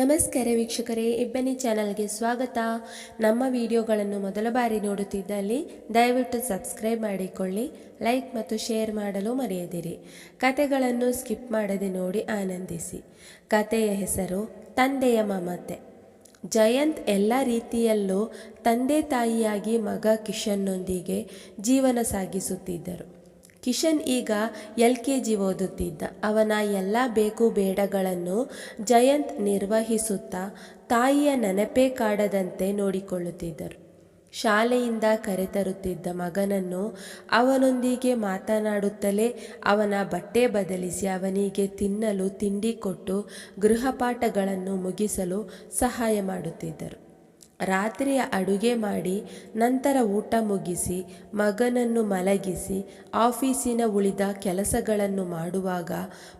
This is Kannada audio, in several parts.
ನಮಸ್ಕಾರ ವೀಕ್ಷಕರೇ, ಇಬ್ಬನಿ ಚಾನಲ್ಗೆ ಸ್ವಾಗತ. ನಮ್ಮ ವಿಡಿಯೋಗಳನ್ನು ಮೊದಲ ಬಾರಿ ನೋಡುತ್ತಿದ್ದಲ್ಲಿ ದಯವಿಟ್ಟು ಸಬ್ಸ್ಕ್ರೈಬ್ ಮಾಡಿಕೊಳ್ಳಿ, ಲೈಕ್ ಮತ್ತು ಶೇರ್ ಮಾಡಲು ಮರೆಯದಿರಿ. ಕತೆಗಳನ್ನು ಸ್ಕಿಪ್ ಮಾಡದೆ ನೋಡಿ ಆನಂದಿಸಿ. ಕತೆಯ ಹೆಸರು ತಂದೆಯ ಮಮತೆ. ಜಯಂತ್ ಎಲ್ಲ ರೀತಿಯಲ್ಲೂ ತಂದೆ ತಾಯಿಯಾಗಿ ಮಗ ಕಿಶನ್ನೊಂದಿಗೆ ಜೀವನ ಸಾಗಿಸುತ್ತಿದ್ದರು. ಕಿಶನ್ ಈಗ ಎಲ್ ಕೆ ಜಿ ಓದುತ್ತಿದ್ದ. ಅವನ ಎಲ್ಲ ಬೇಕು ಬೇಡಗಳನ್ನು ಜಯಂತ್ ನಿರ್ವಹಿಸುತ್ತಾ ತಾಯಿಯ ನೆನಪೇ ಕಾಡದಂತೆ ನೋಡಿಕೊಳ್ಳುತ್ತಿದ್ದರು. ಶಾಲೆಯಿಂದ ಕರೆತರುತ್ತಿದ್ದ ಮಗನನ್ನು ಅವನೊಂದಿಗೆ ಮಾತನಾಡುತ್ತಲೇ ಅವನ ಬಟ್ಟೆ ಬದಲಿಸಿ ಅವನಿಗೆ ತಿನ್ನಲು ತಿಂಡಿ ಕೊಟ್ಟು ಗೃಹಪಾಠಗಳನ್ನು ಮುಗಿಸಲು ಸಹಾಯ ಮಾಡುತ್ತಿದ್ದರು. ರಾತ್ರಿಯ ಅಡುಗೆ ಮಾಡಿ, ನಂತರ ಊಟ ಮುಗಿಸಿ, ಮಗನನ್ನು ಮಲಗಿಸಿ, ಆಫೀಸಿನ ಉಳಿದ ಕೆಲಸಗಳನ್ನು ಮಾಡುವಾಗ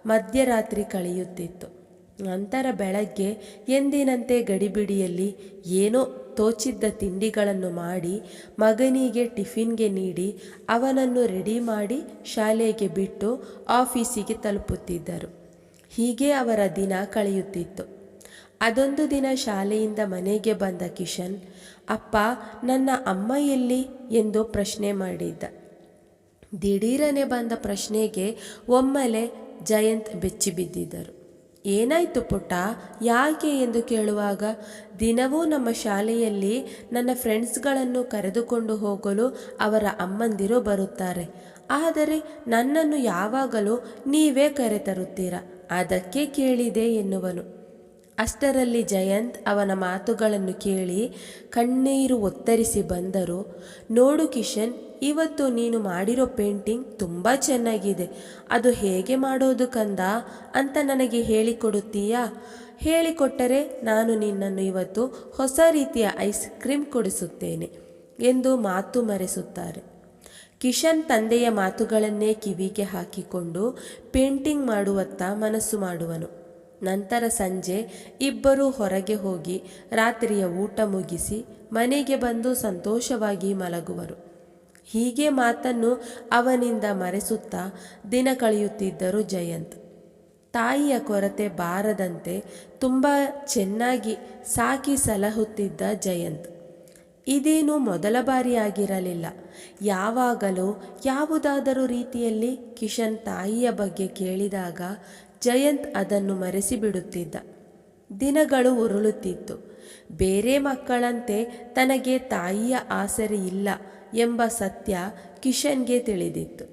ಮಧ್ಯರಾತ್ರಿ ಕಳೆಯುತ್ತಿತ್ತು. ನಂತರ ಬೆಳಗ್ಗೆ ಎಂದಿನಂತೆ ಗಡಿಬಿಡಿಯಲ್ಲಿ ಏನೋ ತೋಚಿದ್ದ ತಿಂಡಿಗಳನ್ನು ಮಾಡಿ, ಮಗನಿಗೆ ಟಿಫಿನ್ಗೆ ನೀಡಿ, ಅವನನ್ನು ರೆಡಿ ಮಾಡಿ ಶಾಲೆಗೆ ಬಿಟ್ಟು ಆಫೀಸಿಗೆ ತಲುಪುತ್ತಿದ್ದರು. ಹೀಗೆ ಅವರ ದಿನ ಕಳೆಯುತ್ತಿತ್ತು. ಅದೊಂದು ದಿನ ಶಾಲೆಯಿಂದ ಮನೆಗೆ ಬಂದ ಕಿಶನ್, ಅಪ್ಪ, ನನ್ನ ಅಮ್ಮ ಎಲ್ಲಿ? ಎಂದು ಪ್ರಶ್ನೆ ಮಾಡಿದ್ದ. ದಿಢೀರನೆ ಬಂದ ಪ್ರಶ್ನೆಗೆ ಒಮ್ಮೆಲೆ ಜಯಂತ್ ಬೆಚ್ಚಿ ಬಿದ್ದಿದ್ದರು. ಏನಾಯ್ತು ಪುಟ್ಟ? ಯಾಕೆ? ಎಂದು ಕೇಳುವಾಗ, ದಿನವೂ ನಮ್ಮ ಶಾಲೆಯಲ್ಲಿ ನನ್ನ ಫ್ರೆಂಡ್ಸ್ಗಳನ್ನು ಕರೆದುಕೊಂಡು ಹೋಗಲು ಅವರ ಅಮ್ಮಂದಿರು ಬರುತ್ತಾರೆ. ಆದರೆ ನನ್ನನ್ನು ಯಾವಾಗಲೂ ನೀವೇ ಕರೆತರುತ್ತೀರ? ಅದಕ್ಕೆ ಕೇಳಿದೆ ಎನ್ನುವನು. ಅಷ್ಟರಲ್ಲಿ ಜಯಂತ್ ಅವನ ಮಾತುಗಳನ್ನು ಕೇಳಿ ಕಣ್ಣೀರು ಒತ್ತರಿಸಿ ಬಂದರು. ನೋಡು ಕಿಶನ್, ಇವತ್ತು ನೀನು ಮಾಡಿರೋ ಪೇಂಟಿಂಗ್ ತುಂಬ ಚೆನ್ನಾಗಿದೆ. ಅದು ಹೇಗೆ ಮಾಡೋದು ಕಂದ ಅಂತ ನನಗೆ ಹೇಳಿಕೊಡುತ್ತೀಯಾ? ಹೇಳಿಕೊಟ್ಟರೆ ನಾನು ನಿನ್ನನ್ನು ಇವತ್ತು ಹೊಸ ರೀತಿಯ ಐಸ್ ಕ್ರೀಮ್ ಕೊಡಿಸುತ್ತೇನೆ ಎಂದು ಮಾತು ಮರೆಸುತ್ತಾರೆ. ಕಿಶನ್ ತಂದೆಯ ಮಾತುಗಳನ್ನೇ ಕಿವಿಗೆ ಹಾಕಿಕೊಂಡು ಪೇಂಟಿಂಗ್ ಮಾಡುವತ್ತ ಮನಸ್ಸು ಮಾಡುವನು. ನಂತರ ಸಂಜೆ ಇಬ್ಬರೂ ಹೊರಗೆ ಹೋಗಿ ರಾತ್ರಿಯ ಊಟ ಮುಗಿಸಿ ಮನೆಗೆ ಬಂದು ಸಂತೋಷವಾಗಿ ಮಲಗುವರು. ಹೀಗೆ ಮಾತನ್ನು ಅವನಿಂದ ಮರೆಸುತ್ತಾ ದಿನ ಕಳೆಯುತ್ತಿದ್ದರು ಜಯಂತ್. ತಾಯಿಯ ಕೊರತೆ ಬಾರದಂತೆ ತುಂಬ ಚೆನ್ನಾಗಿ ಸಾಕಿ ಸಲಹುತ್ತಿದ್ದ ಜಯಂತ್. ಇದೇನು ಮೊದಲ ಬಾರಿಯಾಗಿರಲಿಲ್ಲ. ಯಾವಾಗಲೂ ಯಾವುದಾದರೂ ರೀತಿಯಲ್ಲಿ ಕಿಶನ್ ತಾಯಿಯ ಬಗ್ಗೆ ಕೇಳಿದಾಗ ಜಯಂತ್ ಅದನ್ನು ಮರೆಸಿಬಿಡುತ್ತಿದ್ದ. ದಿನಗಳು ಉರುಳುತ್ತಿತ್ತು. ಬೇರೆ ಮಕ್ಕಳಂತೆ ತನಗೆ ತಾಯಿಯ ಆಸರೆ ಇಲ್ಲ ಎಂಬ ಸತ್ಯ ಕಿಶನ್ಗೆ ತಿಳಿದಿತ್ತು.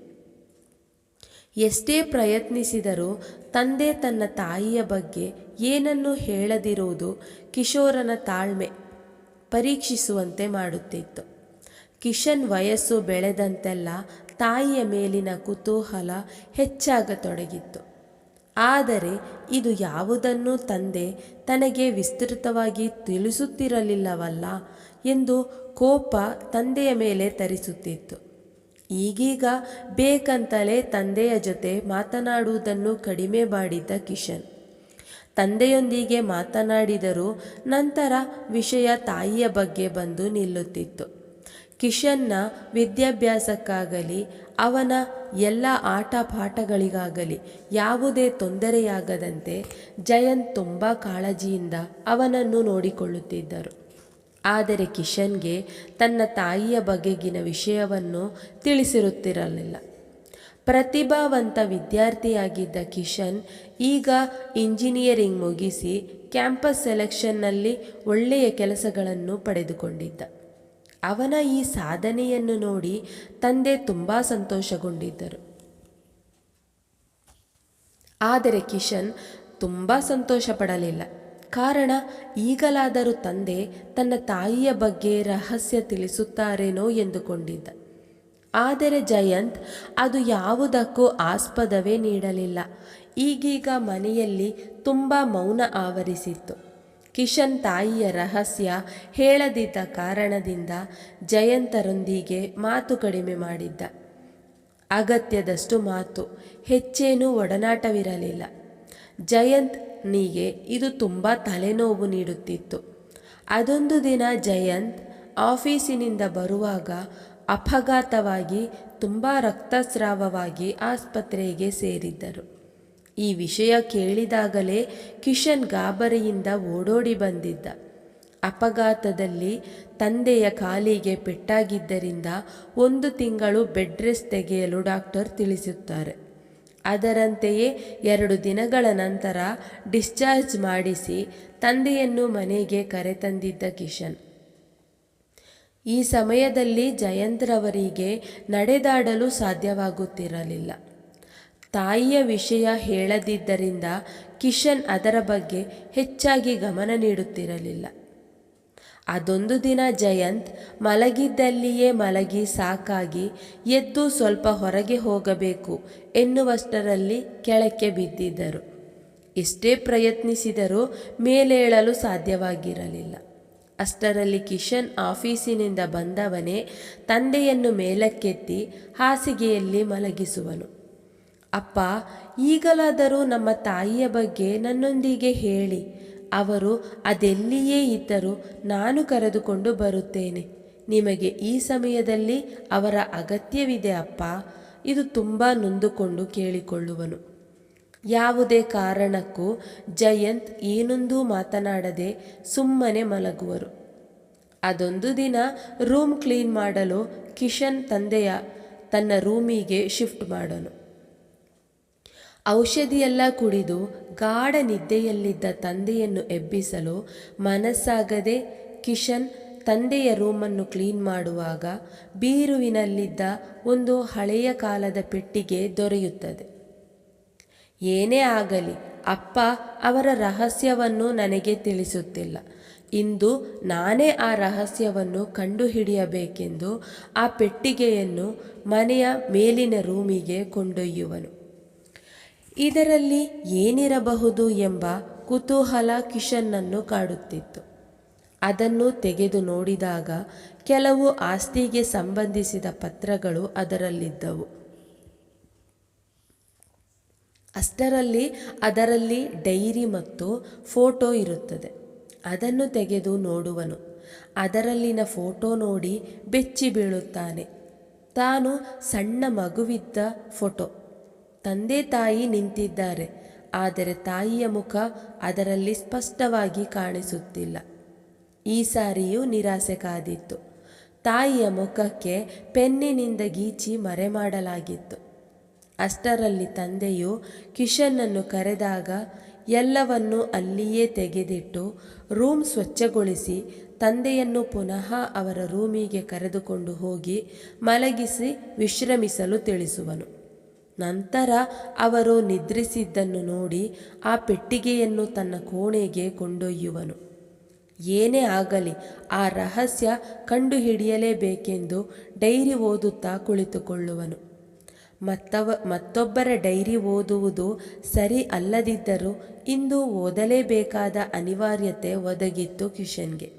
ಎಷ್ಟೇ ಪ್ರಯತ್ನಿಸಿದರೂ ತಂದೆ ತನ್ನ ತಾಯಿಯ ಬಗ್ಗೆ ಏನನ್ನು ಹೇಳದಿರುವುದು ಕಿಶೋರನ ತಾಳ್ಮೆ ಪರೀಕ್ಷಿಸುವಂತೆ ಮಾಡುತ್ತಿತ್ತು. ಕಿಶನ್ ವಯಸ್ಸು ಬೆಳೆದಂತೆಲ್ಲ ತಾಯಿಯ ಮೇಲಿನ ಕುತೂಹಲ ಹೆಚ್ಚಾಗತೊಡಗಿತ್ತು. ಆದರೆ ಇದು ಯಾವುದನ್ನು ತಂದೆ ತನಗೆ ವಿಸ್ತೃತವಾಗಿ ತಿಳಿಸುತ್ತಿರಲಿಲ್ಲವಲ್ಲ ಎಂದು ಕೋಪ ತಂದೆಯ ಮೇಲೆ ತರಿಸುತ್ತಿತ್ತು. ಈಗೀಗ ಬೇಕಂತಲೇ ತಂದೆಯ ಜೊತೆ ಮಾತನಾಡುವುದನ್ನು ಕಡಿಮೆ ಮಾಡಿದ್ದ ಕಿಶನ್. ತಂದೆಯೊಂದಿಗೆ ಮಾತನಾಡಿದರೂ ನಂತರ ವಿಷಯ ತಾಯಿಯ ಬಗ್ಗೆ ಬಂದು ನಿಲ್ಲುತ್ತಿತ್ತು. ಕಿಶನ್ನ ವಿದ್ಯಾಭ್ಯಾಸಕ್ಕಾಗಲಿ ಅವನ ಎಲ್ಲ ಆಟ ಪಾಠಗಳಿಗಾಗಲಿ ಯಾವುದೇ ತೊಂದರೆಯಾಗದಂತೆ ಜಯಂತ್ ತುಂಬ ಕಾಳಜಿಯಿಂದ ಅವನನ್ನು ನೋಡಿಕೊಳ್ಳುತ್ತಿದ್ದರು. ಆದರೆ ಕಿಶನ್ಗೆ ತನ್ನ ತಾಯಿಯ ಬಗೆಗಿನ ವಿಷಯವನ್ನು ತಿಳಿಸಿರುತ್ತಿರಲಿಲ್ಲ. ಪ್ರತಿಭಾವಂತ ವಿದ್ಯಾರ್ಥಿಯಾಗಿದ್ದ ಕಿಶನ್ ಈಗ ಇಂಜಿನಿಯರಿಂಗ್ ಮುಗಿಸಿ ಕ್ಯಾಂಪಸ್ ಸೆಲೆಕ್ಷನ್ನಲ್ಲಿ ಒಳ್ಳೆಯ ಕೆಲಸಗಳನ್ನು ಪಡೆದುಕೊಂಡಿದ್ದ. ಅವನ ಈ ಸಾಧನೆಯನ್ನು ನೋಡಿ ತಂದೆ ತುಂಬ ಸಂತೋಷಗೊಂಡಿದ್ದರು. ಆದರೆ ಕಿಶನ್ ತುಂಬ ಸಂತೋಷ ಪಡಲಿಲ್ಲ ಕಾರಣ, ಈಗಲಾದರೂ ತಂದೆ ತನ್ನ ತಾಯಿಯ ಬಗ್ಗೆ ರಹಸ್ಯ ತಿಳಿಸುತ್ತಾರೇನೋ ಎಂದುಕೊಂಡಿದ್ದ. ಆದರೆ ಜಯಂತ್ ಅದು ಯಾವುದಕ್ಕೂ ಆಸ್ಪದವೇ ನೀಡಲಿಲ್ಲ. ಈಗೀಗ ಮನೆಯಲ್ಲಿ ತುಂಬ ಮೌನ ಆವರಿಸಿತ್ತು. ಕಿಶನ್ ತಾಯಿಯ ರಹಸ್ಯ ಹೇಳದಿದ್ದ ಕಾರಣದಿಂದ ಜಯಂತರೊಂದಿಗೆ ಮಾತು ಕಡಿಮೆ ಮಾಡಿದ್ದ. ಅಗತ್ಯದಷ್ಟು ಮಾತು, ಹೆಚ್ಚೇನೂ ಒಡನಾಟವಿರಲಿಲ್ಲ. ಜಯಂತ್ನಿಗೆ ಇದು ತುಂಬ ತಲೆನೋವು ನೀಡುತ್ತಿತ್ತು. ಅದೊಂದು ದಿನ ಜಯಂತ್ ಆಫೀಸಿನಿಂದ ಬರುವಾಗ ಅಪಘಾತವಾಗಿ ತುಂಬ ರಕ್ತಸ್ರಾವವಾಗಿ ಆಸ್ಪತ್ರೆಗೆ ಸೇರಿದ್ದರು. ಈ ವಿಷಯ ಕೇಳಿದಾಗಲೇ ಕಿಶನ್ ಗಾಬರಿಯಿಂದ ಓಡೋಡಿ ಬಂದಿದ್ದ. ಅಪಘಾತದಲ್ಲಿ ತಂದೆಯ ಕಾಲಿಗೆ ಪೆಟ್ಟಾಗಿದ್ದರಿಂದ ಒಂದು ತಿಂಗಳು ಬೆಡ್ ರೆಸ್ಟ್ ತೆಗೆಯಲು ಡಾಕ್ಟರ್ ತಿಳಿಸುತ್ತಾರೆ. ಅದರಂತೆಯೇ ಎರಡು ದಿನಗಳ ನಂತರ ಡಿಸ್ಚಾರ್ಜ್ ಮಾಡಿಸಿ ತಂದೆಯನ್ನು ಮನೆಗೆ ಕರೆತಂದಿದ್ದ ಕಿಶನ್. ಈ ಸಮಯದಲ್ಲಿ ಜಯಂತ್ರವರಿಗೆ ನಡೆದಾಡಲು ಸಾಧ್ಯವಾಗುತ್ತಿರಲಿಲ್ಲ. ತಾಯಿಯ ವಿಷಯ ಹೇಳದಿದ್ದರಿಂದ ಕಿಶನ್ ಅದರ ಬಗ್ಗೆ ಹೆಚ್ಚಾಗಿ ಗಮನ ನೀಡುತ್ತಿರಲಿಲ್ಲ. ಅದೊಂದು ದಿನ ಜಯಂತ್ ಮಲಗಿದ್ದಲ್ಲಿಯೇ ಮಲಗಿ ಸಾಕಾಗಿ ಎದ್ದು ಸ್ವಲ್ಪ ಹೊರಗೆ ಹೋಗಬೇಕು ಎನ್ನುವಷ್ಟರಲ್ಲಿ ಕೆಳಕ್ಕೆ ಬಿದ್ದಿದ್ದರು. ಎಷ್ಟೇ ಪ್ರಯತ್ನಿಸಿದರೂ ಮೇಲೇಳಲು ಸಾಧ್ಯವಾಗಿರಲಿಲ್ಲ. ಅಷ್ಟರಲ್ಲಿ ಕಿಶನ್ ಆಫೀಸಿನಿಂದ ಬಂದವನೇ ತಂದೆಯನ್ನು ಮೇಲಕ್ಕೆತ್ತಿ ಹಾಸಿಗೆಯಲ್ಲಿ ಮಲಗಿಸುವನು. ಅಪ್ಪ, ಈಗಲಾದರೂ ನಮ್ಮ ತಾಯಿಯ ಬಗ್ಗೆ ನನ್ನೊಂದಿಗೆ ಹೇಳಿ. ಅವರು ಅದೆಲ್ಲಿಯೇ ಇದ್ದರೂ ನಾನು ಕರೆದುಕೊಂಡು ಬರುತ್ತೇನೆ. ನಿಮಗೆ ಈ ಸಮಯದಲ್ಲಿ ಅವರ ಅಗತ್ಯವಿದೆ ಅಪ್ಪ. ಇದು ತುಂಬ ನೊಂದುಕೊಂಡು ಕೇಳಿಕೊಳ್ಳುವನು. ಯಾವುದೇ ಕಾರಣಕ್ಕೂ ಜಯಂತ್ ಏನೊಂದೂ ಮಾತನಾಡದೆ ಸುಮ್ಮನೆ ಮಲಗುವರು. ಅದೊಂದು ದಿನ ರೂಮ್ ಕ್ಲೀನ್ ಮಾಡಲು ಕಿಶನ್ ತಂದೆಯ ತನ್ನ ರೂಮಿಗೆ ಶಿಫ್ಟ್ ಮಾಡನು. ಔಷಧಿಯೆಲ್ಲ ಕುಡಿದು ಗಾಢ ನಿದ್ದೆಯಲ್ಲಿದ್ದ ತಂದೆಯನ್ನು ಎಬ್ಬಿಸಲು ಮನಸ್ಸಾಗದೆ ಕಿಶನ್ ತಂದೆಯ ರೂಮನ್ನು ಕ್ಲೀನ್ ಮಾಡುವಾಗ ಬೀರುವಿನಲ್ಲಿದ್ದ ಒಂದು ಹಳೆಯ ಕಾಲದ ಪೆಟ್ಟಿಗೆ ದೊರೆಯುತ್ತದೆ. ಏನೇ ಆಗಲಿ, ಅಪ್ಪ ಅವರ ರಹಸ್ಯವನ್ನು ನನಗೆ ತಿಳಿಸುತ್ತಿಲ್ಲ. ಇಂದು ನಾನೇ ಆ ರಹಸ್ಯವನ್ನು ಕಂಡುಹಿಡಿಯಬೇಕೆಂದು ಆ ಪೆಟ್ಟಿಗೆಯನ್ನು ಮನೆಯ ಮೇಲಿನ ರೂಮಿಗೆ ಕೊಂಡೊಯ್ಯುವನು. ಇದರಲ್ಲಿ ಏನಿರಬಹುದು ಎಂಬ ಕುತೂಹಲ ಕಿಶನ್ನನ್ನು ಕಾಡುತ್ತಿತ್ತು. ಅದನ್ನು ತೆಗೆದು ನೋಡಿದಾಗ ಕೆಲವು ಆಸ್ತಿಗೆ ಸಂಬಂಧಿಸಿದ ಪತ್ರಗಳು ಅದರಲ್ಲಿದ್ದವು. ಅಷ್ಟರಲ್ಲಿ ಅದರಲ್ಲಿ ಡೈರಿ ಮತ್ತು ಫೋಟೋ ಇರುತ್ತದೆ. ಅದನ್ನು ತೆಗೆದು ನೋಡುವನು. ಅದರಲ್ಲಿನ ಫೋಟೋ ನೋಡಿ ಬೆಚ್ಚಿ ಬೀಳುತ್ತಾನೆ ತಾನು ಸಣ್ಣ ಮಗುವಿದ್ದ ಫೋಟೋ. ತಂದೆ ತಾಯಿ ನಿಂತಿದ್ದಾರೆ. ಆದರೆ ತಾಯಿಯ ಮುಖ ಅದರಲ್ಲಿ ಸ್ಪಷ್ಟವಾಗಿ ಕಾಣಿಸುತ್ತಿಲ್ಲ. ಈ ಸಾರಿಯೂ ನಿರಾಸೆ ಕಾದಿತ್ತು. ತಾಯಿಯ ಮುಖಕ್ಕೆ ಪೆನ್ನಿನಿಂದ ಗೀಚಿ ಮರೆಮಾಡಲಾಗಿತ್ತು. ಅಷ್ಟರಲ್ಲಿ ತಂದೆಯು ಕಿಶನ್ನನ್ನು ಕರೆದಾಗ ಎಲ್ಲವನ್ನೂ ಅಲ್ಲಿಯೇ ತೆಗೆದಿಟ್ಟು ರೂಮ್ ಸ್ವಚ್ಛಗೊಳಿಸಿ ತಂದೆಯನ್ನು ಪುನಃ ಅವರ ರೂಮಿಗೆ ಕರೆದುಕೊಂಡು ಹೋಗಿ ಮಲಗಿಸಿ ವಿಶ್ರಮಿಸಲು ತಿಳಿಸುವನು. ನಂತರ ಅವರು ನಿದ್ರಿಸಿದ್ದನ್ನು ನೋಡಿ ಆ ಪೆಟ್ಟಿಗೆಯನ್ನು ತನ್ನ ಕೋಣೆಗೆ ಕೊಂಡೊಯ್ಯುವನು. ಏನೇ ಆಗಲಿ ಆ ರಹಸ್ಯ ಕಂಡುಹಿಡಿಯಲೇಬೇಕೆಂದು ಡೈರಿ ಓದುತ್ತಾ ಕುಳಿತುಕೊಳ್ಳುವನು. ಮತ್ತವ, ಮತ್ತೊಬ್ಬರ ಡೈರಿ ಓದುವುದು ಸರಿ ಅಲ್ಲದಿದ್ದರೂ ಇಂದು ಓದಲೇಬೇಕಾದ ಅನಿವಾರ್ಯತೆ ಒದಗಿತ್ತು ಕಿಶನ್ಗೆ.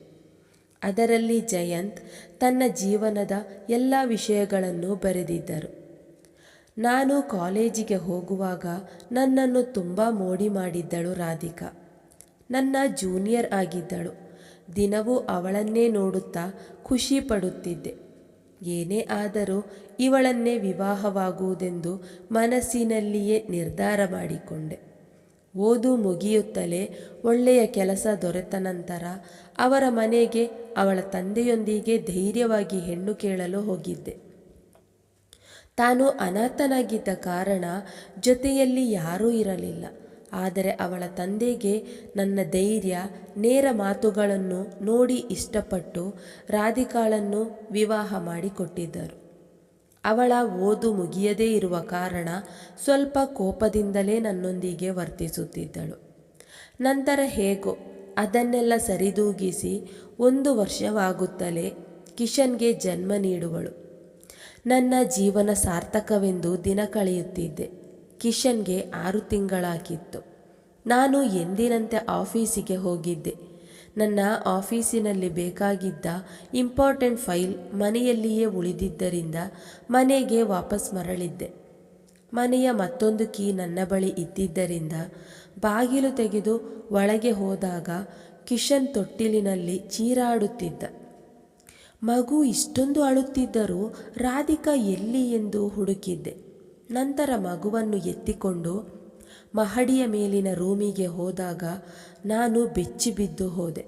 ಅದರಲ್ಲಿ ಜಯಂತ್ ತನ್ನ ಜೀವನದ ಎಲ್ಲ ವಿಷಯಗಳನ್ನು ಬರೆದಿದ್ದರು. ನಾನು ಕಾಲೇಜಿಗೆ ಹೋಗುವಾಗ ನನ್ನನ್ನು ತುಂಬ ಮೋಡಿ ಮಾಡಿದ್ದಳು ರಾಧಿಕಾ. ನನ್ನ ಜೂನಿಯರ್ ಆಗಿದ್ದಳು. ದಿನವೂ ಅವಳನ್ನೇ ನೋಡುತ್ತಾ ಖುಷಿ ಪಡುತ್ತಿದ್ದೆ. ಏನೇ ಆದರೂ ಇವಳನ್ನೇ ವಿವಾಹವಾಗುವುದೆಂದು ಮನಸ್ಸಿನಲ್ಲಿಯೇ ನಿರ್ಧಾರ ಮಾಡಿಕೊಂಡೆ. ಓದು ಮುಗಿಯುತ್ತಲೇ ಒಳ್ಳೆಯ ಕೆಲಸ ದೊರೆತ ನಂತರ ಅವರ ಮನೆಗೆ ಅವಳ ತಂದೆಯೊಂದಿಗೆ ಧೈರ್ಯವಾಗಿ ಹೆಣ್ಣು ಕೇಳಲು ಹೋಗಿದ್ದೆ. ತಾನು ಅನಾಥನಾಗಿದ್ದ ಕಾರಣ ಜೊತೆಯಲ್ಲಿ ಯಾರೂ ಇರಲಿಲ್ಲ. ಆದರೆ ಅವಳ ತಂದೆಗೆ ನನ್ನ ಧೈರ್ಯ, ನೇರ ಮಾತುಗಳನ್ನು ನೋಡಿ ಇಷ್ಟಪಟ್ಟು ರಾಧಿಕಾಳನ್ನು ವಿವಾಹ ಮಾಡಿಕೊಟ್ಟಿದ್ದರು. ಅವಳ ಓದು ಮುಗಿಯದೇ ಇರುವ ಕಾರಣ ಸ್ವಲ್ಪ ಕೋಪದಿಂದಲೇ ನನ್ನೊಂದಿಗೆ ವರ್ತಿಸುತ್ತಿದ್ದಳು. ನಂತರ ಹೇಗೋ ಅದನ್ನೆಲ್ಲ ಸರಿದೂಗಿಸಿ ಒಂದು ವರ್ಷವಾಗುತ್ತಲೇ ಕಿಶನ್ಗೆ ಜನ್ಮ ನೀಡುವಳು. ನನ್ನ ಜೀವನ ಸಾರ್ಥಕವೆಂದು ದಿನ ಕಳೆಯುತ್ತಿದ್ದೆ. ಕಿಶನ್ಗೆ ಆರು ತಿಂಗಳಾಗಿತ್ತು. ನಾನು ಎಂದಿನಂತೆ ಆಫೀಸಿಗೆ ಹೋಗಿದ್ದೆ. ನನ್ನ ಆಫೀಸಿನಲ್ಲಿ ಬೇಕಾಗಿದ್ದ ಇಂಪಾರ್ಟೆಂಟ್ ಫೈಲ್ ಮನೆಯಲ್ಲಿಯೇ ಉಳಿದಿದ್ದರಿಂದ ಮನೆಗೆ ವಾಪಸ್ ಮರಳಿದ್ದೆ. ಮನೆಯ ಮತ್ತೊಂದು ಕೀ ನನ್ನ ಬಳಿ ಇದ್ದಿದ್ದರಿಂದ ಬಾಗಿಲು ತೆಗೆದು ಒಳಗೆ ಹೋದಾಗ ಕಿಶನ್ ತೊಟ್ಟಿಲಿನಲ್ಲಿ ಚೀರಾಡುತ್ತಿದ್ದ. ಮಗು ಇಷ್ಟೊಂದು ಅಳುತ್ತಿದ್ದರೂ ರಾಧಿಕಾ ಎಲ್ಲಿ ಎಂದು ಹುಡುಕಿದ್ದೆ. ನಂತರ ಮಗುವನ್ನು ಎತ್ತಿಕೊಂಡು ಮಹಡಿಯ ಮೇಲಿನ ರೂಮಿಗೆ ಹೋದಾಗ ನಾನು ಬೆಚ್ಚಿಬಿದ್ದು ಹೋದೆ.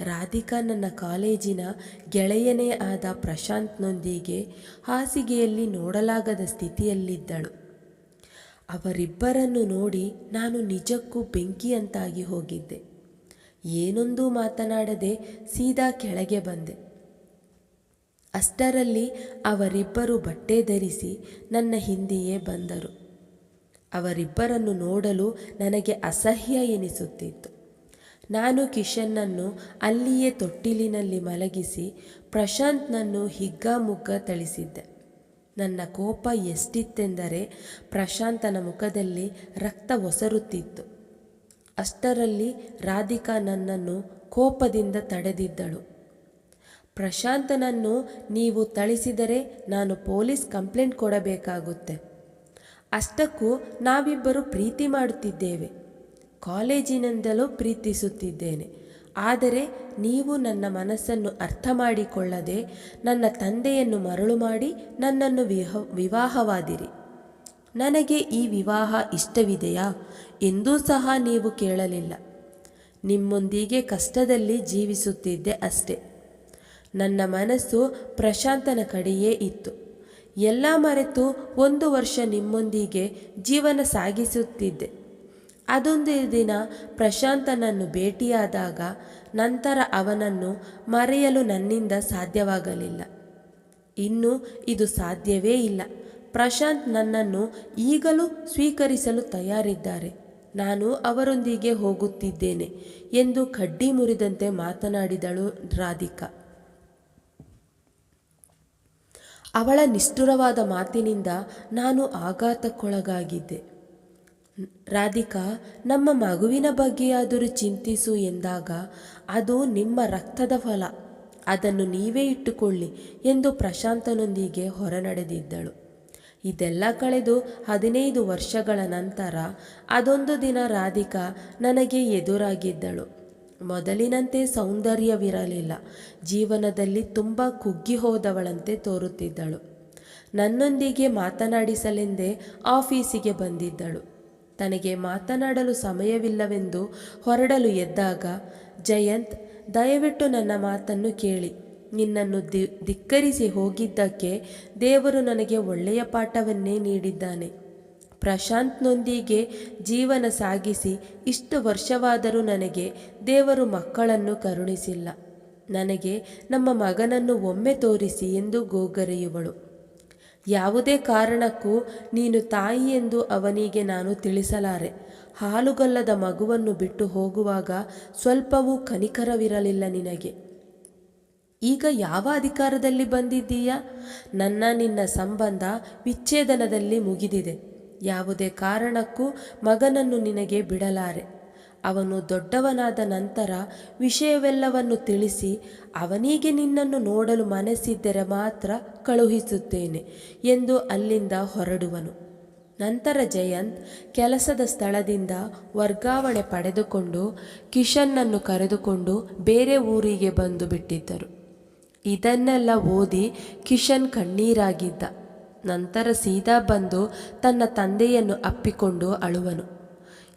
ರಾಧಿಕಾ ನನ್ನ ಕಾಲೇಜಿನ ಗೆಳೆಯನೇ ಆದ ಪ್ರಶಾಂತ್ನೊಂದಿಗೆ ಹಾಸಿಗೆಯಲ್ಲಿ ನೋಡಲಾಗದ ಸ್ಥಿತಿಯಲ್ಲಿದ್ದಳು. ಅವರಿಬ್ಬರನ್ನು ನೋಡಿ ನಾನು ನಿಜಕ್ಕೂ ಬೆಂಕಿಯಂತಾಗಿ ಹೋಗಿದ್ದೆ. ಏನೊಂದೂ ಮಾತನಾಡದೆ ಸೀದಾ ಕೆಳಗೆ ಬಂದೆ. ಅಷ್ಟರಲ್ಲಿ ಅವರಿಬ್ಬರು ಬಟ್ಟೆ ಧರಿಸಿ ನನ್ನ ಹಿಂದೆಯೇ ಬಂದರು. ಅವರಿಬ್ಬರನ್ನು ನೋಡಲು ನನಗೆ ಅಸಹ್ಯ ಎನಿಸುತ್ತಿತ್ತು. ನಾನು ಕಿಶನ್ನನ್ನು ಅಲ್ಲಿಯೇ ತೊಟ್ಟಿಲಿನಲ್ಲಿ ಮಲಗಿಸಿ ಪ್ರಶಾಂತ್ನನ್ನು ಹಿಗ್ಗಾಮುಗ್ಗ ಥಳಿಸಿದ್ದೆ. ನನ್ನ ಕೋಪ ಎಷ್ಟಿತ್ತೆಂದರೆ ಪ್ರಶಾಂತನ ಮುಖದಲ್ಲಿ ರಕ್ತ ಒಸರುತ್ತಿತ್ತು. ಅಷ್ಟರಲ್ಲಿ ರಾಧಿಕಾ ನನ್ನನ್ನು ಕೋಪದಿಂದ ತಡೆದಿದ್ದಳು. ಪ್ರಶಾಂತನನ್ನು ನೀವು ಥಳಿಸಿದರೆ ನಾನು ಪೊಲೀಸ್ ಕಂಪ್ಲೇಂಟ್ ಕೊಡಬೇಕಾಗುತ್ತೆ. ಅಷ್ಟಕ್ಕೂ ನಾವಿಬ್ಬರು ಪ್ರೀತಿ ಮಾಡುತ್ತಿದ್ದೇವೆ. ಕಾಲೇಜಿನಿಂದಲೂ ಪ್ರೀತಿಸುತ್ತಿದ್ದೇನೆ. ಆದರೆ ನೀವು ನನ್ನ ಮನಸ್ಸನ್ನು ಅರ್ಥ ಮಾಡಿಕೊಳ್ಳದೆ ನನ್ನ ತಂದೆಯನ್ನು ಮರಳು ಮಾಡಿ ನನ್ನನ್ನು ವಿಹ, ವಿವಾಹವಾದಿರಿ. ನನಗೆ ಈ ವಿವಾಹ ಇಷ್ಟವಿದೆಯಾ ಎಂದೂ ಸಹ ನೀವು ಕೇಳಲಿಲ್ಲ. ನಿಮ್ಮೊಂದಿಗೆ ಕಷ್ಟದಲ್ಲಿ ಜೀವಿಸುತ್ತಿದ್ದೆ ಅಷ್ಟೆ. ನನ್ನ ಮನಸ್ಸು ಪ್ರಶಾಂತನ ಕಡೆಯೇ ಇತ್ತು. ಎಲ್ಲ ಮರೆತು ಒಂದು ವರ್ಷ ನಿಮ್ಮೊಂದಿಗೆ ಜೀವನ ಸಾಗಿಸುತ್ತಿದ್ದೆ. ಅದೊಂದು ದಿನ ಪ್ರಶಾಂತನನ್ನು ಭೇಟಿಯಾದಾಗ ನಂತರ ಅವನನ್ನು ಮರೆಯಲು ನನ್ನಿಂದ ಸಾಧ್ಯವಾಗಲಿಲ್ಲ. ಇನ್ನು ಇದು ಸಾಧ್ಯವೇ ಇಲ್ಲ. ಪ್ರಶಾಂತ್ ನನ್ನನ್ನು ಈಗಲೂ ಸ್ವೀಕರಿಸಲು ತಯಾರಿದ್ದಾರೆ. ನಾನು ಅವರೊಂದಿಗೆ ಹೋಗುತ್ತಿದ್ದೇನೆ ಎಂದು ಕಡ್ಡಿ ಮುರಿದಂತೆ ಮಾತನಾಡಿದಳು ರಾಧಿಕಾ. ಅವಳ ನಿಷ್ಠುರವಾದ ಮಾತಿನಿಂದ ನಾನು ಆಘಾತಕ್ಕೊಳಗಾಗಿದ್ದೆ. ರಾಧಿಕಾ, ನಮ್ಮ ಮಗುವಿನ ಬಗ್ಗೆಯಾದರೂ ಚಿಂತಿಸು ಎಂದಾಗ, ಅದು ನಿಮ್ಮ ರಕ್ತದ ಫಲ, ಅದನ್ನು ನೀವೇ ಇಟ್ಟುಕೊಳ್ಳಿ ಎಂದು ಪ್ರಶಾಂತನೊಂದಿಗೆ ಹೊರನಡೆದಿದ್ದಳು. ಇದೆಲ್ಲ ಕಳೆದು ಹದಿನೈದು ವರ್ಷಗಳ ನಂತರ ಅದೊಂದು ದಿನ ರಾಧಿಕಾ ನನಗೆ ಎದುರಾಗಿದ್ದಳು. ಮೊದಲಿನಂತೆ ಸೌಂದರ್ಯವಿರಲಿಲ್ಲ. ಜೀವನದಲ್ಲಿ ತುಂಬ ಕುಗ್ಗಿ ಹೋದವಳಂತೆ ತೋರುತ್ತಿದ್ದಳು. ನನ್ನೊಂದಿಗೆ ಮಾತನಾಡಿಸಲೆಂದೇ ಆಫೀಸಿಗೆ ಬಂದಿದ್ದಳು. ತನಗೆ ಮಾತನಾಡಲು ಸಮಯವಿಲ್ಲವೆಂದು ಹೊರಡಲು ಎದ್ದಾಗ, ಜಯಂತ್, ದಯವಿಟ್ಟು ನನ್ನ ಮಾತನ್ನು ಕೇಳಿ. ನಿನ್ನನ್ನು ದಿ ಧಿಕ್ಕರಿಸಿ ಹೋಗಿದ್ದಕ್ಕೆ ದೇವರು ನನಗೆ ಒಳ್ಳೆಯ ಪಾಠವನ್ನೇ ನೀಡಿದ್ದಾನೆ. ಪ್ರಶಾಂತ್ನೊಂದಿಗೆ ಜೀವನ ಸಾಗಿಸಿ ಇಷ್ಟು ವರ್ಷವಾದರೂ ನನಗೆ ದೇವರು ಮಕ್ಕಳನ್ನು ಕರುಣಿಸಿಲ್ಲ. ನನಗೆ ನಮ್ಮ ಮಗನನ್ನು ಒಮ್ಮೆ ತೋರಿಸಿ ಎಂದು ಗೋಗರೆಯುವಳು. ಯಾವುದೇ ಕಾರಣಕ್ಕೂ ನೀನು ತಾಯಿ ಎಂದು ಅವನಿಗೆ ನಾನು ತಿಳಿಸಲಾರೆ. ಹಾಲುಗಲ್ಲದ ಮಗುವನ್ನು ಬಿಟ್ಟು ಹೋಗುವಾಗ ಸ್ವಲ್ಪವೂ ಕನಿಕರವಿರಲಿಲ್ಲ ನಿನಗೆ. ಈಗ ಯಾವ ಅಧಿಕಾರದಲ್ಲಿ ಬಂದಿದ್ದೀಯಾ? ನನ್ನ ನಿನ್ನ ಸಂಬಂಧ ವಿಚ್ಛೇದನದಲ್ಲಿ ಮುಗಿದಿದೆ. ಯಾವುದೇ ಕಾರಣಕ್ಕೂ ಮಗನನ್ನು ನಿನಗೆ ಬಿಡಲಾರೆ. ಅವನು ದೊಡ್ಡವನಾದ ನಂತರ ವಿಷಯವೆಲ್ಲವನ್ನು ತಿಳಿಸಿ ಅವನಿಗೆ ನಿನ್ನನ್ನು ನೋಡಲು ಮನಸ್ಸಿದ್ದರೆ ಮಾತ್ರ ಕಳುಹಿಸುತ್ತೇನೆ ಎಂದು ಅಲ್ಲಿಂದ ಹೊರಡುವನು. ನಂತರ ಜಯಂತ್ ಕೆಲಸದ ಸ್ಥಳದಿಂದ ವರ್ಗಾವಣೆ ಪಡೆದುಕೊಂಡು ಕಿಶನ್ನನ್ನು ಕರೆದುಕೊಂಡು ಬೇರೆ ಊರಿಗೆ ಬಂದು ಬಿಟ್ಟಿದ್ದರು. ಇದನ್ನೆಲ್ಲ ಓದಿ ಕಿಶನ್ ಕಣ್ಣೀರಾಗಿದ್ದ. ನಂತರ ಸೀದಾ ಬಂದು ತನ್ನ ತಂದೆಯನ್ನು ಅಪ್ಪಿಕೊಂಡು ಅಳುವನು.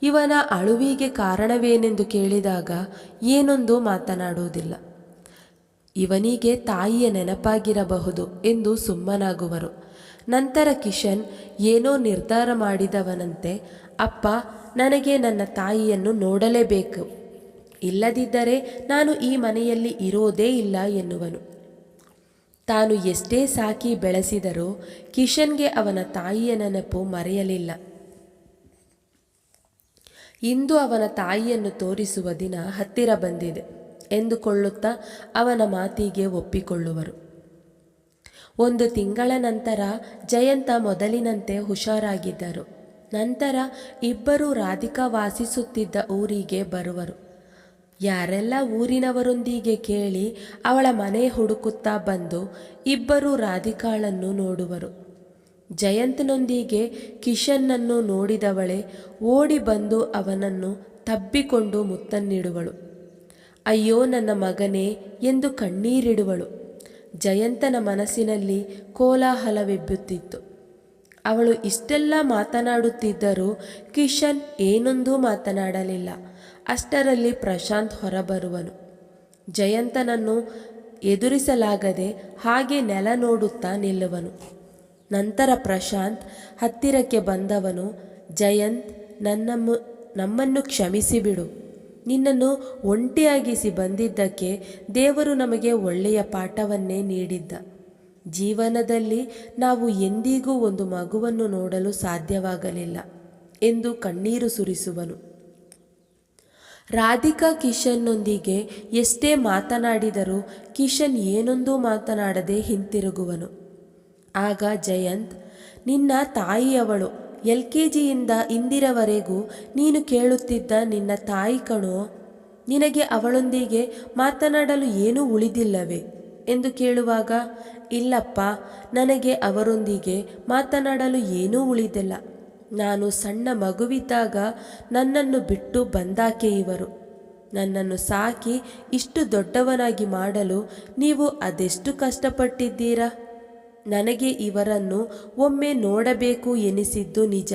ಇವನ ಅಳುವಿಗೆ ಕಾರಣವೇನೆಂದು ಕೇಳಿದಾಗ ಏನೊಂದು ಮಾತನಾಡುವುದಿಲ್ಲ. ಇವನಿಗೆ ತಾಯಿಯ ನೆನಪಾಗಿರಬಹುದು ಎಂದು ಸುಮ್ಮನಾಗುವರು. ನಂತರ ಕಿಶನ್ ಏನೋ ನಿರ್ಧಾರ ಮಾಡಿದವನಂತೆ, ಅಪ್ಪ, ನನಗೆ ನನ್ನ ತಾಯಿಯನ್ನು ನೋಡಲೇಬೇಕು. ಇಲ್ಲದಿದ್ದರೆ ನಾನು ಈ ಮನೆಯಲ್ಲಿ ಇರೋದೇ ಇಲ್ಲ ಎನ್ನುವನು. ತಾನು ಎಷ್ಟೇ ಸಾಕಿ ಬೆಳೆಸಿದರೂ ಕಿಶನ್ಗೆ ಅವನ ತಾಯಿಯ ನೆನಪು ಮರೆಯಲಿಲ್ಲ. ಇಂದು ಅವನ ತಾಯಿಯನ್ನು ತೋರಿಸುವ ದಿನ ಹತ್ತಿರ ಬಂದಿದೆ ಎಂದುಕೊಳ್ಳುತ್ತಾ ಅವನ ಮಾತಿಗೆ ಒಪ್ಪಿಕೊಳ್ಳುವರು. ಒಂದು ತಿಂಗಳ ನಂತರ ಜಯಂತ ಮೊದಲಿನಂತೆ ಹುಷಾರಾಗಿದ್ದರು. ನಂತರ ಇಬ್ಬರು ರಾಧಿಕಾ ವಾಸಿಸುತ್ತಿದ್ದ ಊರಿಗೆ ಬರುವರು. ಯಾರೆಲ್ಲ ಊರಿನವರೊಂದಿಗೆ ಕೇಳಿ ಅವಳ ಮನೆ ಹುಡುಕುತ್ತಾ ಬಂದು ಇಬ್ಬರು ರಾಧಿಕಾಳನ್ನು ನೋಡುವರು. ಜಯಂತನೊಂದಿಗೆ ಕಿಶನ್ನನ್ನು ನೋಡಿದವಳೆ ಓಡಿ ಬಂದು ಅವನನ್ನು ತಬ್ಬಿಕೊಂಡು ಮುತ್ತನ್ನಿಡುವಳು. ಅಯ್ಯೋ ನನ್ನ ಮಗನೇ ಎಂದು ಕಣ್ಣೀರಿಡುವಳು. ಜಯಂತನ ಮನಸ್ಸಿನಲ್ಲಿ ಕೋಲಾಹಲವೆಬ್ಬುತ್ತಿತ್ತು. ಅವಳು ಇಷ್ಟೆಲ್ಲ ಮಾತನಾಡುತ್ತಿದ್ದರೂ ಕಿಶನ್ ಏನೊಂದೂ ಮಾತನಾಡಲಿಲ್ಲ. ಅಷ್ಟರಲ್ಲಿ ಪ್ರಶಾಂತ್ ಹೊರಬರುವನು. ಜಯಂತನನ್ನು ಎದುರಿಸಲಾಗದೆ ಹಾಗೆ ನೆಲ ನೋಡುತ್ತಾ ನಿಲ್ಲುವನು. ನಂತರ ಪ್ರಶಾಂತ್ ಹತ್ತಿರಕ್ಕೆ ಬಂದವನು, ಜಯಂತ್, ನನ್ನ ನಮ್ಮನ್ನು ಕ್ಷಮಿಸಿಬಿಡು. ನಿನ್ನನ್ನು ಒಂಟಿಯಾಗಿಸಿ ಬಂದಿದ್ದಕ್ಕೆ ದೇವರು ನಮಗೆ ಒಳ್ಳೆಯ ಪಾಠವನ್ನೇ ನೀಡಿದ್ದ. ಜೀವನದಲ್ಲಿ ನಾವು ಎಂದಿಗೂ ಒಂದು ಮಗುವನ್ನು ನೋಡಲು ಸಾಧ್ಯವಾಗಲಿಲ್ಲ ಎಂದು ಕಣ್ಣೀರು ಸುರಿಸುವನು. ರಾಧಿಕಾ ಕಿಶನ್ನೊಂದಿಗೆ ಎಷ್ಟೇ ಮಾತನಾಡಿದರೂ ಕಿಶನ್ ಏನೊಂದೂ ಮಾತನಾಡದೆ ಹಿಂತಿರುಗುವನು. ಆಗ ಜಯಂತ್, ನಿನ್ನ ತಾಯಿಯವಳು ಎಲ್ ಕೆ ಜಿಯಿಂದ ಇಂದಿರವರೆಗೂ ನೀನು ಕೇಳುತ್ತಿದ್ದ ನಿನ್ನ ತಾಯಿ ಕಣೋ, ನಿನಗೆ ಅವಳೊಂದಿಗೆ ಮಾತನಾಡಲು ಏನೂ ಉಳಿದಿಲ್ಲವೇ? ಎಂದು ಕೇಳುವಾಗ, ಇಲ್ಲಪ್ಪ, ನನಗೆ ಅವರೊಂದಿಗೆ ಮಾತನಾಡಲು ಏನೂ ಉಳಿದಿಲ್ಲ. ನಾನು ಸಣ್ಣ ಮಗುವಿದ್ದಾಗ ನನ್ನನ್ನು ಬಿಟ್ಟು ಬಂದಾಕೆ ಇವರು. ನನ್ನನ್ನು ಸಾಕಿ ಇಷ್ಟು ದೊಡ್ಡವನಾಗಿ ಮಾಡಲು ನೀವು ಅದೆಷ್ಟು ಕಷ್ಟಪಟ್ಟಿದ್ದೀರಾ? ನನಗೆ ಇವರನ್ನು ಒಮ್ಮೆ ನೋಡಬೇಕು ಎನಿಸಿದ್ದು ನಿಜ.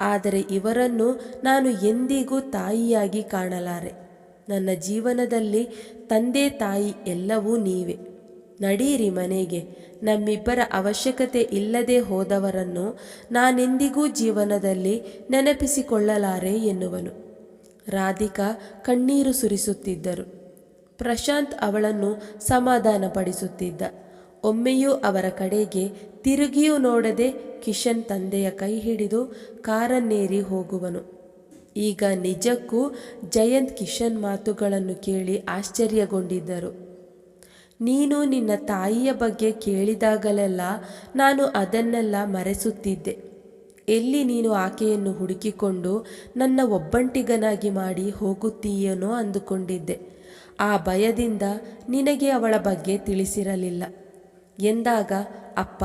ಆದರೆ ಇವರನ್ನು ನಾನು ಎಂದಿಗೂ ತಾಯಿಯಾಗಿ ಕಾಣಲಾರೆ. ನನ್ನ ಜೀವನದಲ್ಲಿ ತಂದೆ ತಾಯಿ ಎಲ್ಲವೂ ನೀವೇ. ನಡೀರಿ ಮನೆಗೆ. ನಮ್ಮಿಬ್ಬರ ಅವಶ್ಯಕತೆ ಇಲ್ಲದೆ ಹೋದವರನ್ನು ನಾನೆಂದಿಗೂ ಜೀವನದಲ್ಲಿ ನೆನಪಿಸಿಕೊಳ್ಳಲಾರೆ ಎನ್ನುವನು. ರಾಧಿಕಾ ಕಣ್ಣೀರು ಸುರಿಸುತ್ತಿದ್ದರು. ಪ್ರಶಾಂತ್ ಅವಳನ್ನು ಸಮಾಧಾನಪಡಿಸುತ್ತಿದ್ದ. ಒಮ್ಮೆಯೂ ಅವರ ಕಡೆಗೆ ತಿರುಗಿಯೂ ನೋಡದೆ ಕಿಶನ್ ತಂದೆಯ ಕೈ ಹಿಡಿದು ಕಾರನ್ನೇರಿ ಹೋಗುವನು. ಈಗ ನಿಜಕ್ಕೂ ಜಯಂತ್ ಕಿಶನ್ ಮಾತುಗಳನ್ನು ಕೇಳಿ ಆಶ್ಚರ್ಯಗೊಂಡಿದ್ದರು. ನೀನು ನಿನ್ನ ತಾಯಿಯ ಬಗ್ಗೆ ಕೇಳಿದಾಗಲೆಲ್ಲ ನಾನು ಅದನ್ನೆಲ್ಲ ಮರೆಸುತ್ತಿದ್ದೆ. ಎಲ್ಲಿ ನೀನು ಆಕೆಯನ್ನು ಹುಡುಕಿಕೊಂಡು ನನ್ನ ಒಬ್ಬಂಟಿಗನಾಗಿ ಮಾಡಿ ಹೋಗುತ್ತೀಯೇನೋ ಅಂದುಕೊಂಡಿದ್ದೆ. ಆ ಭಯದಿಂದ ನಿನಗೆ ಅವಳ ಬಗ್ಗೆ ತಿಳಿಸಿರಲಿಲ್ಲ. ಎಂದಾಗ, ಅಪ್ಪ,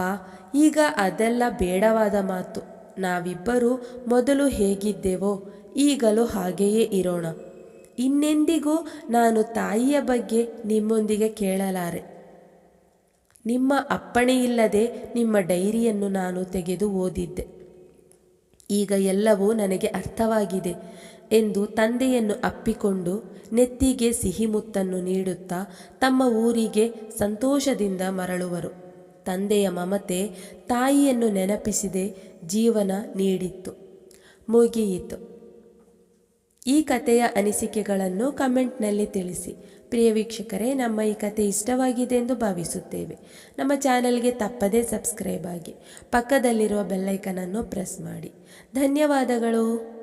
ಈಗ ಅದೆಲ್ಲ ಬೇಡವಾದ ಮಾತು. ನಾವಿಬ್ಬರು ಮೊದಲು ಹೇಗಿದ್ದೆವೋ ಈಗಲೂ ಹಾಗೆಯೇ ಇರೋಣ. ಇನ್ನೆಂದಿಗೂ ನಾನು ತಾಯಿಯ ಬಗ್ಗೆ ನಿಮ್ಮೊಂದಿಗೆ ಕೇಳಲಾರೆ. ನಿಮ್ಮ ಅಪ್ಪಣೆಯಿಲ್ಲದೆ ನಿಮ್ಮ ಡೈರಿಯನ್ನು ನಾನು ತೆಗೆದು ಓದಿದ್ದೆ. ಈಗ ಎಲ್ಲವೂ ನನಗೆ ಅರ್ಥವಾಗಿದೆ ಎಂದು ತಂದೆಯನ್ನು ಅಪ್ಪಿಕೊಂಡು ನೆತ್ತಿಗೆ ಸಿಹಿಮುತ್ತನ್ನು ನೀಡುತ್ತಾ ತಮ್ಮ ಊರಿಗೆ ಸಂತೋಷದಿಂದ ಮರಳುವರು. ತಂದೆಯ ಮಮತೆ ತಾಯಿಯನ್ನು ನೆನಪಿಸಿದೆ, ಜೀವನ ನೀಡಿತ್ತು. ಮುಗಿಯಿತು. ಈ ಕಥೆಯ ಅನಿಸಿಕೆಗಳನ್ನು ಕಮೆಂಟ್ನಲ್ಲಿ ತಿಳಿಸಿ. ಪ್ರಿಯ ವೀಕ್ಷಕರೇ, ನಮ್ಮ ಈ ಕತೆ ಇಷ್ಟವಾಗಿದೆ ಎಂದು ಭಾವಿಸುತ್ತೇವೆ. ನಮ್ಮ ಚಾನೆಲ್ಗೆ ತಪ್ಪದೇ ಸಬ್ಸ್ಕ್ರೈಬ್ ಆಗಿ, ಪಕ್ಕದಲ್ಲಿರುವ ಬೆಲ್ಲೈಕನನ್ನು ಪ್ರೆಸ್ ಮಾಡಿ. ಧನ್ಯವಾದಗಳು.